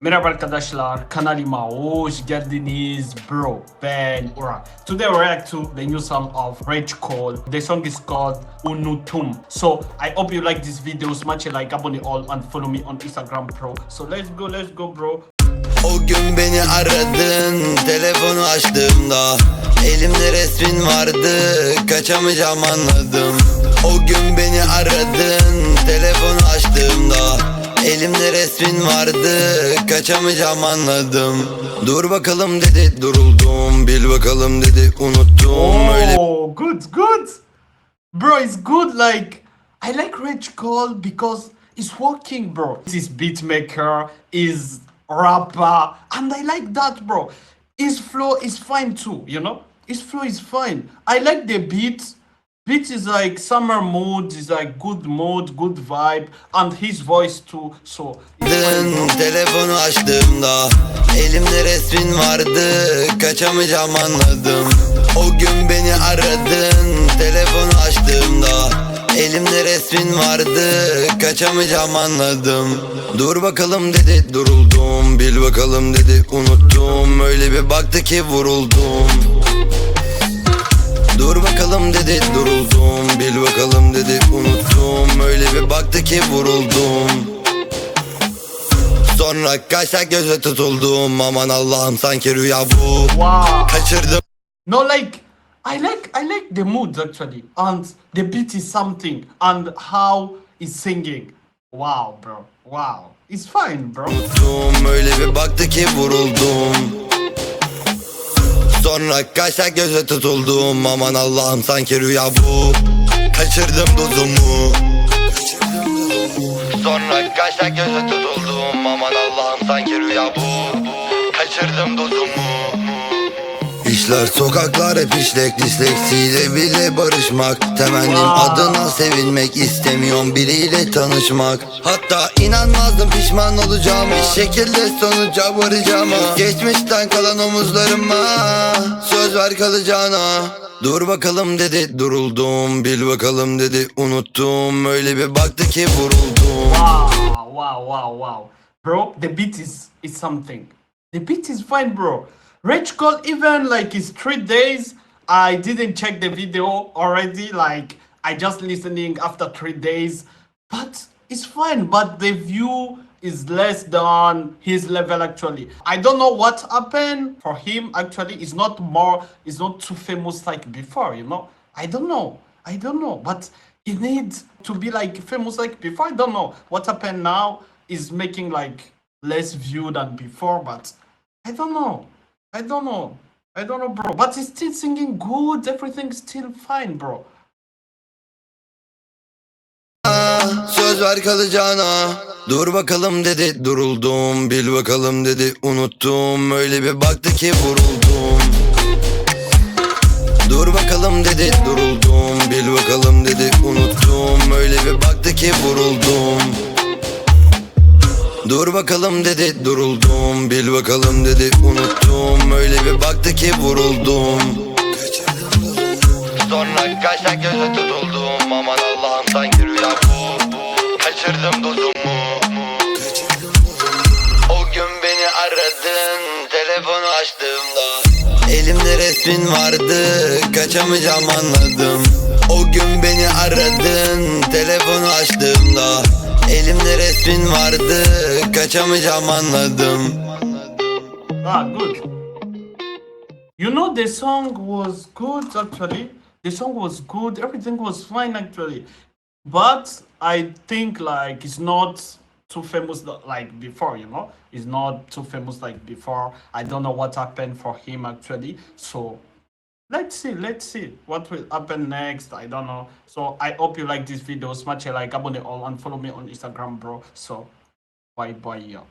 Merhaba arkadaşlar, kanalıma hoş geldiniz bro. Ben Urak. Today we react to the new song of Rage Cole. The song is called Unutum. So I hope you like this video. Smash a like, abone all and follow me on Instagram bro. So let's go, let's go bro. O gün beni aradın telefonu açtığımda Elimde resmin vardı kaçamayacağım anladım O gün beni aradın telefonu Elimde resmin vardı kaçamayacağım anladım Dur bakalım dedi duruldum bil bakalım dedi unuttum öyle Oh, good, good. Bro, it's good. Like, I like Rage Cole because it's working, bro. He's beatmaker, is rapper, and I like that, bro. His flow is fine too, you know? His flow is fine. I like the beat. Beat is like summer mood, is like good mood, good vibe, and hhis voice too. So. Dın telefonu açtığımda Elimde resmin vardı Kaçamayacağım anladım O gün beni aradın Telefonu açtığımda Elimde resmin vardı Kaçamayacağım anladım Dur bakalım dedi duruldum Bil bakalım dedi unuttum Öyle bir baktı ki vuruldum Dur bakalım dedi duruldum. Bil bakalım dedi unuttum. Öyle bir baktı ki vuruldum. Sonra kaşa göze tutuldum. Aman Allah'ım sanki rüya bu. Wow. Kaçırdım. No, like I like I like the mood actually, and the beat is something, and how he's singing. Wow, bro. Wow, it's fine, bro. unuttum. Öyle bir baktı ki vuruldum Sonra kaşa göze tutuldum. Aman Allah'ım sanki rüya bu. Kaçırdım dozumu. Sonra kaşa göze tutuldum. Aman Allah'ım sanki rüya bu. Kaçırdım dozumu İşler sokaklar hep işlek disleksiyle bile barışmak Temennim Wow. adına sevilmek istemiyorum biriyle tanışmak Hatta inanmazdım pişman olacağım Bir şekilde sonuca varacağım Geçmişten kalan omuzlarıma Söz ver kalacağına Dur bakalım dedi duruldum Bil bakalım dedi unuttum Öyle bir baktı ki vuruldum Wow, wow, wow, wow, bro. The beat is is something. The beat is fine, bro. Rich Cole even like it's three days. I didn't check the video already. Like I just listening after three days, but it's fine. But the view is less than his level actually. I don't know what happened for him actually. It's not more. It's not too famous like before. You know. I don't know. I don't know. But he needs to be like famous like before. I don't know what happened now. Is making like less view than before, but I don't know. I don't know. I don't know, bro. But he's still singing good. Everything's still fine, bro. Söz ver kalacağına. Dur bakalım dedi. Duruldum. Bil bakalım dedi. Unuttum. Öyle bir baktı ki vuruldum. Dur bakalım dedi. Duruldum. Bil bakalım dedi. Unuttum. Öyle bir baktı ki vuruldum Dur bakalım dedi duruldum. Bil bakalım dedi unuttum. Öyle bir baktı ki vuruldum. Sonra kaşa göze tutuldum. Aman Allah'ım sanki rüya bu Kaçırdım dozumu O gün beni aradın Telefonu açtığımda. Elimde resmin vardı Kaçamayacağım anladım. O gün beni aradın Telefonu açtığımda Resmin vardı Kaçamayacağım anladım Ah, good. You know, the song was good actually. The song was good. Everything was fine actually. But I think like it's not too famous like before, you know? It's not too famous like before. I don't know what happened for him actually. So let's see, let's see what will happen next. I don't know. So I hope you like this video. Smash a like, abone all, and follow me on Instagram, bro. So bye bye, yo.